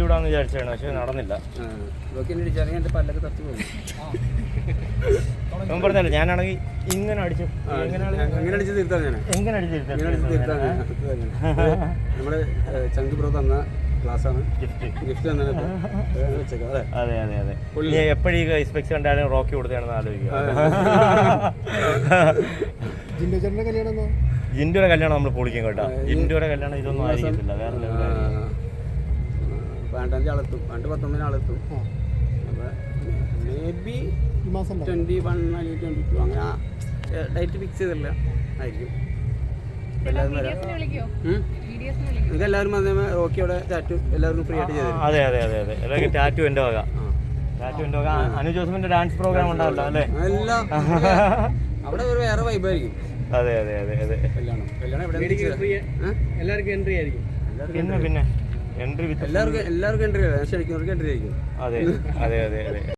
അടിവിടാന്ന് വിചാരിച്ചാണ് പക്ഷെ നടന്നില്ല. പല്ലൊക്കെ തച്ചു പോകും. ഞാൻ പറഞ്ഞല്ലോ ഞാനാണെങ്കിൽ ഇങ്ങനെ അടിച്ചു എങ്ങനെ അടിച്ചു തീർത്താണ് ഞാൻ എങ്ങനെ അടിച്ചു തീർത്താണ് നമ്മുടെ ചങ്ക് ബ്രോ തന്ന ക്ലാസ്സാണ്. ഗിഫ്റ്റ്. അതെ അതെ അതെ. എപ്പോഴും ഈ സ്പെക്സ് കണ്ടാലും റോക്കി കൊടുത്താണെന്ന് ആലോചിക്കുക. ജിൻഡോ ചേട്ടന്റെ കല്യാണം കല്യാണം നമ്മൾ പൊളിക്കും കേട്ടോ. ജിൻഡുടെ കല്യാണം ഇതൊന്നും ആയിരിക്കത്തില്ല വേറെ. പന്ത്രണ്ടാം തീയതി ആളെത്തും. പണ്ട് പത്തൊമ്പതിന് ആളെത്തും. മേ ബി ഈ മാസം അല്ല? ട്വന്റി വൺ അല്ലെങ്കിൽ ട്വന്റി ടു അങ്ങനെ ഡേറ്റ് ഫിക്സ് ചെയ്തില്ല. ആയിരിക്കും. എല്ലാവരും വരാം. നിങ്ങൾക്ക് വന്നേ റോക്കി അവിടെ ടാറ്റു എല്ലാവർക്കും ഫ്രീ ആയിട്ട് ചെയ്തു അതെ അതെ അതെ അതെ. അല്ലെങ്കിൽ ടാറ്റു എന്റെ വക. ടാറ്റു എന്റെ വക. അനു ജോസഫിന്റെ ഡാൻസ് പ്രോഗ്രാം ഉണ്ടാവില്ല അല്ലേ? അല്ല. അവിടെ ഒരു വേറെ വൈബായിരിക്കും അതെ അതെ അതെ അതെ. കല്യാണം. കല്യാണം എവിടെ എല്ലാവർക്കും എൻട്രി ആയിരിക്കും. പിന്നെ പിന്നെ. എൻട്രി വിത്ത് എല്ലാവർക്കും എല്ലാവർക്കും എൻട്രി ക്ഷണിക്കുന്നവർക്ക് എൻട്രി ആയിരിക്കും. അതെ അതെ അതെ അതെ.